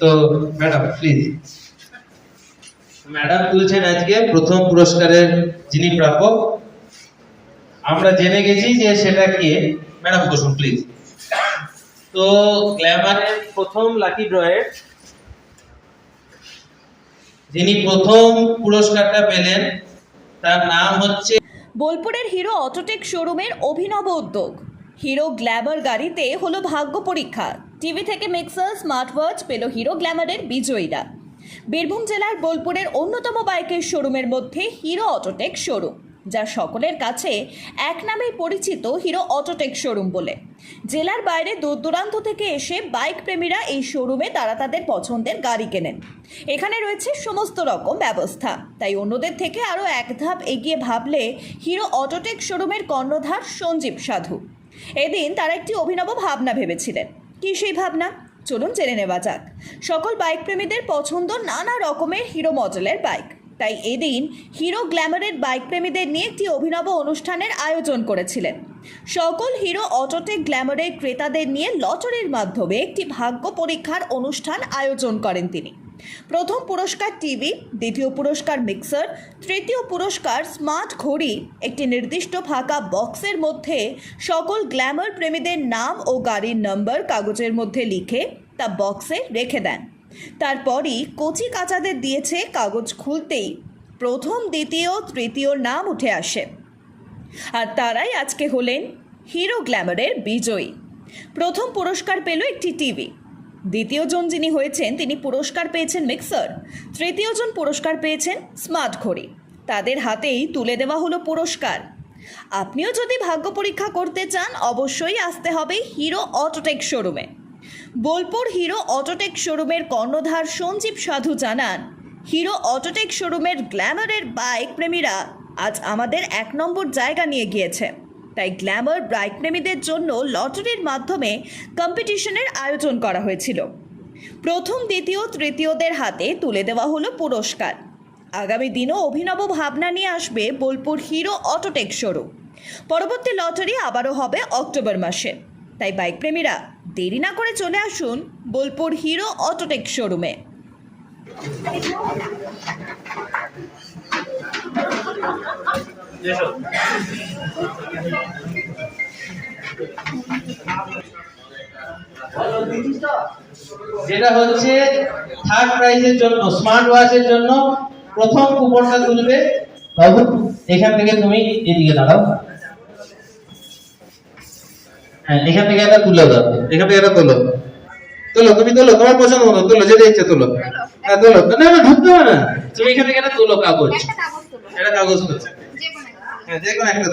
তো madam please madam তুলছেন আজকে প্রথম পুরস্কারের যিনি প্রাপক আমরা জেনে গেছি যে সেটা কে? ম্যাডাম বসুন প্লিজ তো গ্ল্যামারের প্রথম লাকি ড্রয়ের যিনি প্রথম পুরস্কারটা পেলেন তার নাম হচ্ছে বোলপুরের হিরো অটোটেক শোরুমের অভিনব উদ্যোগ। হিরো গ্ল্যামার গাড়িতে হলো ভাগ্য পরীক্ষা। টিভি থেকে মিক্সার স্মার্ট ওয়াচ পেল হিরো গ্ল্যামারের বিজয়ীরা। বীরভূম জেলার বোলপুরের অন্যতম বাইকের শোরুমের মধ্যে হিরো অটোটেক শোরুম যা সকলের কাছে এক নামেই পরিচিত হিরো অটোটেক শোরুম বলে। জেলার বাইরে দূর দূরান্ত থেকে এসে বাইক প্রেমীরা এই শোরুমে তারা তাদের পছন্দের গাড়ি কেনেন। এখানে রয়েছে সমস্ত রকম ব্যবস্থা। তাই অন্যদের থেকে আরও এক ধাপ এগিয়ে ভাবলে হিরো অটোটেক শোরুমের কর্ণধার সঞ্জীব সাধু। এদিন তারা একটি অভিনব ভাবনা ভেবেছিলেন। কী সেই ভাবনা? চলুন জেনে নেওয়া যাক। সকল বাইক প্রেমীদের পছন্দ নানা রকমের হিরো মডেলের বাইক। তাই এদিন হিরো গ্ল্যামারের বাইক প্রেমীদের নিয়ে একটি অভিনব অনুষ্ঠানের আয়োজন করেছিলেন। সকল হিরো অটোটেক গ্ল্যামারের ক্রেতাদের নিয়ে লটারির মাধ্যমে একটি ভাগ্য পরীক্ষার অনুষ্ঠান আয়োজন করেন তিনি। প্রথম পুরস্কার টিভি, দ্বিতীয় পুরস্কার মিক্সার, তৃতীয় পুরস্কার স্মার্ট ঘড়ি, একটি নির্দিষ্ট ফাঁকা বক্সের মধ্যে সকল গ্ল্যামার প্রেমীদের নাম ও গাড়ির নম্বর কাগজের মধ্যে লিখে তা বক্সে রেখে দেন। তারপরই কচি কাচাদের দিয়েছে কাগজ খুলতেই প্রথম, দ্বিতীয়, তৃতীয় নাম উঠে আসে। আর তারাই আজকে হলেন হিরো গ্ল্যামারের বিজয়ী। প্রথম পুরস্কার পেল একটি টিভি। দ্বিতীয় জন যিনি হয়েছেন, তিনি পুরস্কার পেয়েছেন মিক্সার। তৃতীয় জন পুরস্কার পেয়েছেন স্মার্ট ঘড়ি। তাদের হাতেই তুলে দেওয়া হলো পুরস্কার। আপনিও যদি ভাগ্য পরীক্ষা করতে চান, অবশ্যই আসতে হবে হিরো অটোটেক শোরুমে। বোলপুর হিরো অটোটেক শোরুমের কর্ণধার সঞ্জীব সাধু জানান, হিরো অটোটেক শোরুমের গ্ল্যামারের বাইক প্রেমীরা আজ আমাদের এক নম্বর জায়গা নিয়ে গিয়েছে। তাই গ্ল্যামার বাইক প্রেমীদের জন্য লটারির মাধ্যমে কম্পিটিশনের আয়োজন করা হয়েছিল। প্রথম, দ্বিতীয়, তৃতীয়দের হাতে তুলে দেওয়া হলো পুরস্কার। আগামী দিনও অভিনব ভাবনা নিয়ে আসবে বোলপুর হিরো অটোটেক শোরুম। পরবর্তী লটারি আবারও হবে অক্টোবর মাসে। তাই বাইক প্রেমীরা দেরি না করে চলে আসুন বোলপুর হিরো অটোটেক শোরুমে। যেটা হচ্ছে থার্ড প্রাইজের জন্য স্মার্ট ওয়াচের জন্য প্রথম কুপনটা তুলবে। বাবু এখান থেকে তুমি এদিকে দাঁড়াও। হ্যাঁ এখান থেকে একটা তুলে দাও। এখান থেকে একটা তোলো। তোলো তুমি তোলো তোমার পছন্দ মতো তোলো যেটা ইচ্ছে তোলো। হ্যাঁ তোলো। না না ঢুকতে হবে না। তুমি এখান থেকে একটা তোলো কাগজ। একটা কাগজ তোলো। এটা কাগজ তোলো। যে কোনো একটা।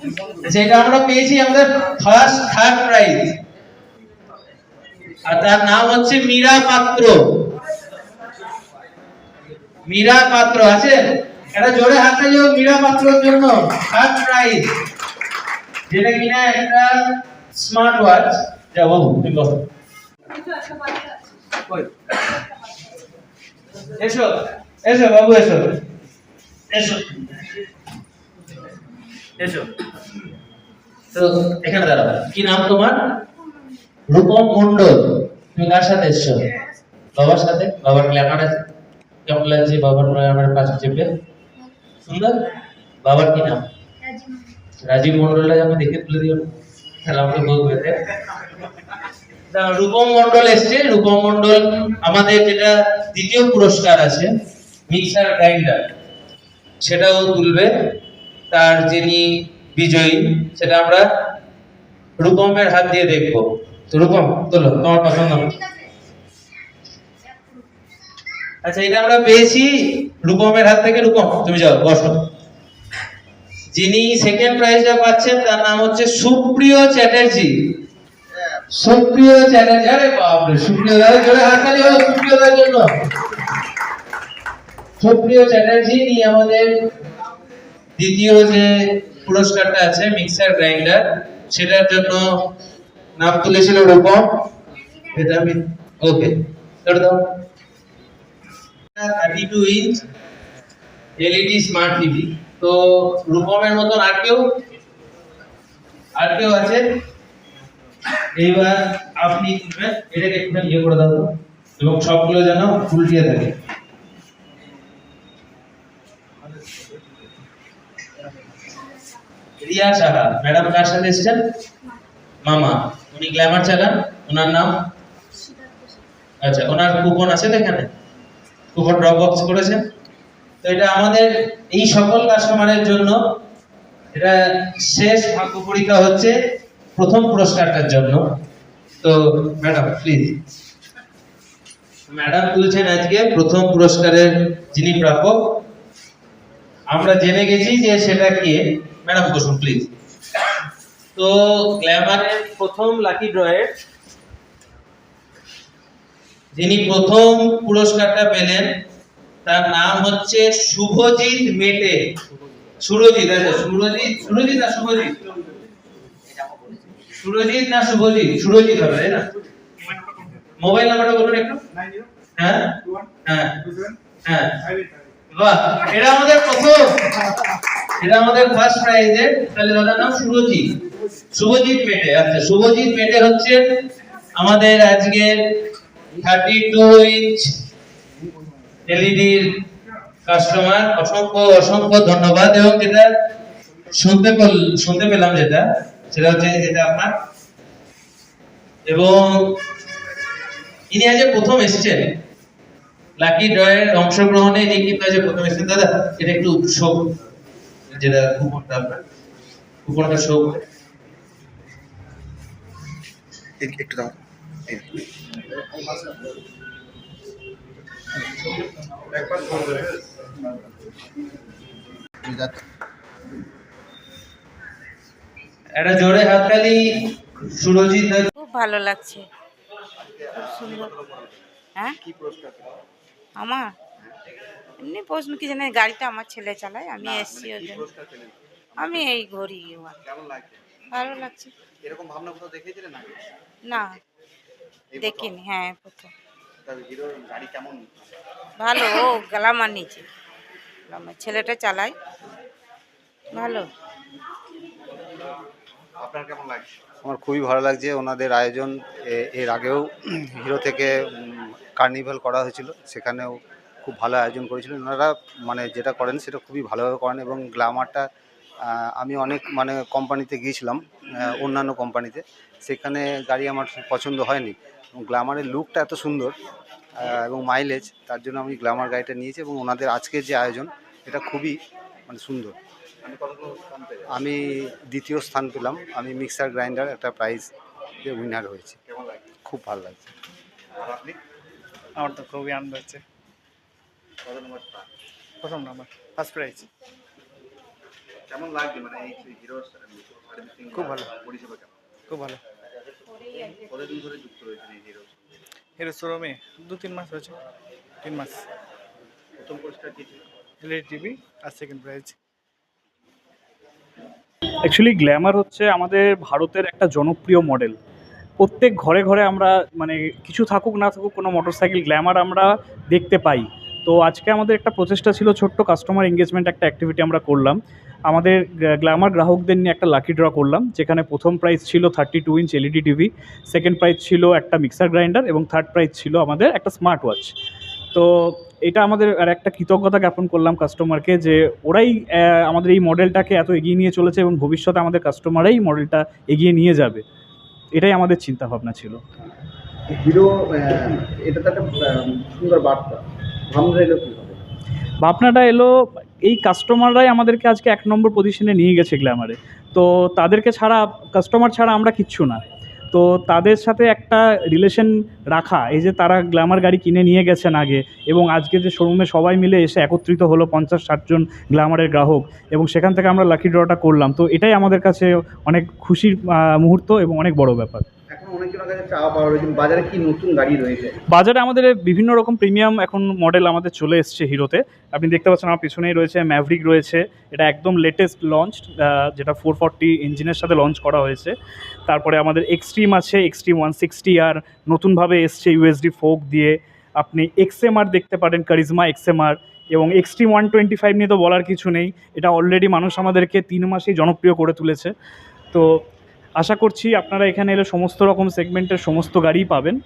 যে তোলো যেটা আমরা পেয়েছি আমাদের ফার্স্ট থার্ড প্রাইজ আর তার নাম হচ্ছে মীরা পাত্র। মীরা পাত্র আছে? এটা জোরে হাতে যাও মীরা পাত্রর জন্য। থার্ড প্রাইজ যেটা কিনা একটা স্মার্ট ওয়াচ যা বাবু তুমি বসো। এসো এসো বাবু এসো। এসো। এসো। তো এখানে দাঁড়াও। কি নাম তোমার? রূপম মন্ডল তুমি কার সাথে এসছো? বাবার সাথে? বাবার গ্ল্যামার আছে? কেমন লাগছে? বাবার গ্ল্যামার পাশে চেপে। সুন্দর? বাবার কি নাম? রাজীব মন্ডলটা আমি দেখে তুলে দিও। তাহলে বলবে রূপম মন্ডল এসছে। রূপম মন্ডল আমাদের যেটা দ্বিতীয় পুরস্কার আছে, মিক্সার গ্রাইন্ডার। সেটাও তুলবে তার যিনি বিজয়ী সেটা আমরা রূপমের হাত দিয়ে দেখব। তো রূপম তোলো তোমার পছন্দ আচ্ছা এটা আমরা পেয়েছি রূপমের হাত থেকে। রূপম তুমি যাও বসো। যিনি সেকেন্ড প্রাইজটা পাচ্ছেন তার নাম হচ্ছে সুপ্রিয় চ্যাটার্জি। সুপ্রিয় চ্যাটার্জি আরে বাপরে সুপ্রিয় দাদা জোরে হাততালি হোক সুপ্রিয় দাদার জন্য। সুপ্রিয় চ্যাটার্জি ইনি আমাদের দ্বিতীয় যে পুরস্কারটা আছে, মিক্সার গ্রাইন্ডার, সেটার জন্য নাম তুলেছিল রূপম। এটা আমি ওকে করে দাও। Thirty two inch LED smart TV তো রূপমের মতন আর কেউ আর কেউ আছে? এইবার আপনি তুলবেন এটাকে একটু ইয়ে করে দাও। এবং সবগুলো যেন উল্টিয়ে থাকে। রিয়া সাহা। ম্যাডাম কার সাথে এসেছেন? মামা। উনি গ্ল্যামার চালান। ওনার নাম? আচ্ছা ওনার কুপন আছে তো এখানে? কুপন ড্রপ বক্স করেছেন? তো এটা আমাদের এই সকল কাস্টমারের জন্য এটা শেষ ভাগ্য পরীক্ষা হচ্ছে প্রথম পুরস্কারটার জন্য। তো, ম্যাডাম প্লিজ ম্যাডাম তুলছেন আজকে প্রথম পুরস্কারের যিনি প্রাপক। আমরা জেনে গেছি যে সেটা কি? ম্যাডাম বসুন প্লিজ তো গ্ল্যামারের প্রথম লাকি ড্রয়ের যিনি প্রথম পুরস্কারটা পেলেন তার নাম হচ্ছে শুভজিৎ মেটে। সুরজিৎ আচ্ছা সুরজিৎ সুরজিৎ না শুভজিৎ? সুরজিৎ না শুভজিৎ? সুরজিৎ হবে তাই না? মোবাইল নাম্বারটা বলুন একটু। হ্যাঁ? হ্যাঁ। হ্যাঁ। বাহ, এটা আমাদের প্রথম। এটা আমাদের ফার্স্ট প্রাইজে তাহলে দাদার নাম শুভজিৎ। শুভজিৎ মেটে আচ্ছা শুভজিৎ মেটে হচ্ছে আমাদের আজকের থার্টি টু ইঞ্চ এলইডির কাস্টমার অসংখ্য অসংখ্য ধন্যবাদ। এবং যেটা শুনতে শুনতে পেলাম যেটা, সেটা হচ্ছে এটা আপনার। এবং ইনি আজ প্রথম এসেছেন। লাকি ড্রয়ের অংশগ্রহণে ইনি কিন্তু আজ প্রথম এসেছেন দাদা এটা একটু শোক যেটা কুপনটা আপনার কুপনটা শোক এক- একটু দাও? একটা জোরে হাততালি সুরজিৎ খুব ভালো লাগছে। খুব সুন্দর। হ্যাঁ? আমার? এমনি প্রশ্ন কি জানি গাড়িটা আমার ছেলে চালায় আমি এসছি ওর জন্য আমি এই ঘড়ি কেমন লাগছে? ভালো লাগছে। এরকম ভাবনা কোথাও দেখেছিলেন না দেখিনি হ্যাঁ প্রথম। গাড়ি কেমন? ভালো ও গ্লামার নিচে। গ্লামার ছেলেটা চালায়। ভালো। আপনার আমার খুবই ভালো লাগছে। ওনাদের আয়োজন এ- এর আগেও হিরো থেকে কার্নিভাল করা হয়েছিল সেখানেও খুব ভালো আয়োজন করেছিলেন। ওনারা মানে যেটা করেন সেটা খুবই ভালোভাবে করেন এবং গ্ল্যামারটা আমি অনেক মানে কোম্পানিতে গিয়েছিলাম অন্যান্য কোম্পানিতে। সেখানে গাড়ি আমার পছন্দ হয়নি। এবং গ্ল্যামারের লুকটা এত সুন্দর এবং মাইলেজ তার জন্য আমি গ্ল্যামার গাড়িটা নিয়েছি এবং ওনাদের আজকের যে আয়োজন এটা খুবই মানে সুন্দর। আমি দ্বিতীয় স্থান পেলাম। আমি মিক্সার গ্রাইন্ডার একটা প্রাইজ উইনার হয়েছি। খুব ভালো লাগছে। আমার তো খুবই আনন্দ হচ্ছে। প্রথম নাম্বার ফার্স্ট প্রাইজ কেমন লাগছে? মানে এই হিরো খুব ভালো। পরিষেবা কেমন? খুব ভালো। কতদিন ধরে যুক্ত হয়েছেন এই হিরো এর শোরুমে দু তিন মাস হয়েছে তিন মাস। প্রথম পুরস্কার কি ছিল এলইডি টিভি আর সেকেন্ড প্রাইজ অ্যাকচুয়ালি গ্ল্যামার হচ্ছে আমাদের ভারতের একটা জনপ্রিয় মডেল প্রত্যেক ঘরে ঘরে আমরা মানে কিছু থাকুক না থাকুক কোনো মোটরসাইকেল গ্ল্যামার আমরা দেখতে পাই। তো আজকে আমাদের একটা প্রচেষ্টা ছিল ছোট্ট কাস্টমার এঙ্গেজমেন্ট একটা অ্যাক্টিভিটি আমরা করলাম। আমাদের গ্ল্যামার গ্রাহকদের নিয়ে একটা লাকি ড্র করলাম, যেখানে প্রথম প্রাইজ ছিল thirty two inch LED TV second prize ছিল একটা মিক্সার গ্রাইন্ডার এবং থার্ড প্রাইজ ছিল আমাদের একটা স্মার্ট ওয়াচ তো এটা আমাদের আর একটা কৃতজ্ঞতা জ্ঞাপন করলাম কাস্টমারকে যে ওরাই আমাদের এই মডেলটাকে এত এগিয়ে নিয়ে চলেছে এবং ভবিষ্যতে আমাদের কাস্টমারাই মডেলটা এগিয়ে নিয়ে যাবে। এটাই আমাদের চিন্তা ভাবনা ছিল। হিরো এটা তো একটা সুন্দর বার্তা। ভাবনা এলো ভাবনাটা এলো এই কাস্টমাররাই আমাদেরকে আজকে এক নম্বর পজিশনে নিয়ে গেছে গ্ল্যামারে তো তাদেরকে ছাড়া কাস্টমার ছাড়া আমরা কিচ্ছু না। তো তাদের সাথে একটা রিলেশন রাখা এই যে তারা গ্ল্যামার গাড়ি কিনে নিয়ে গেছেন আগে এবং আজকে যে শোরুমে সবাই মিলে এসে একত্রিত হলো পঞ্চাশ ষাটজন গ্ল্যামারের গ্রাহক এবং সেখান থেকে আমরা লাকি ড্রটা করলাম। তো এটাই আমাদের কাছে অনেক খুশির মুহূর্ত এবং অনেক বড় ব্যাপার। বাজারে কি নতুন গাড়ি রয়েছে? বাজারে আমাদের বিভিন্ন রকম প্রিমিয়াম এখন মডেল আমাদের চলে এসছে হিরোতে। আপনি দেখতে পাচ্ছেন আমার পিছনেই রয়েছে ম্যাভরিক রয়েছে। এটা একদম লেটেস্ট লঞ্চ যেটা ফোর ফর্টি ইঞ্জিনের সাথে লঞ্চ করা হয়েছে। তারপরে আমাদের এক্সট্রিম আছে এক্সট্রিম ওয়ান সিক্সটি আর নতুনভাবে এসছে ইউএসডি ফোক দিয়ে। আপনি এক্সএমআর দেখতে পারেন কারিজমা এক্সএমআর এবং এক্সট্রিম ওয়ান টোয়েন্টি ফাইভ নিয়ে তো বলার কিছু নেই। এটা অলরেডি মানুষ আমাদেরকে তিন মাসেই জনপ্রিয় করে তুলেছে। তো আশা করছি আপনারা এখানে এলে সমস্ত রকম সেগমেন্টের সমস্ত গাড়িই পাবেন।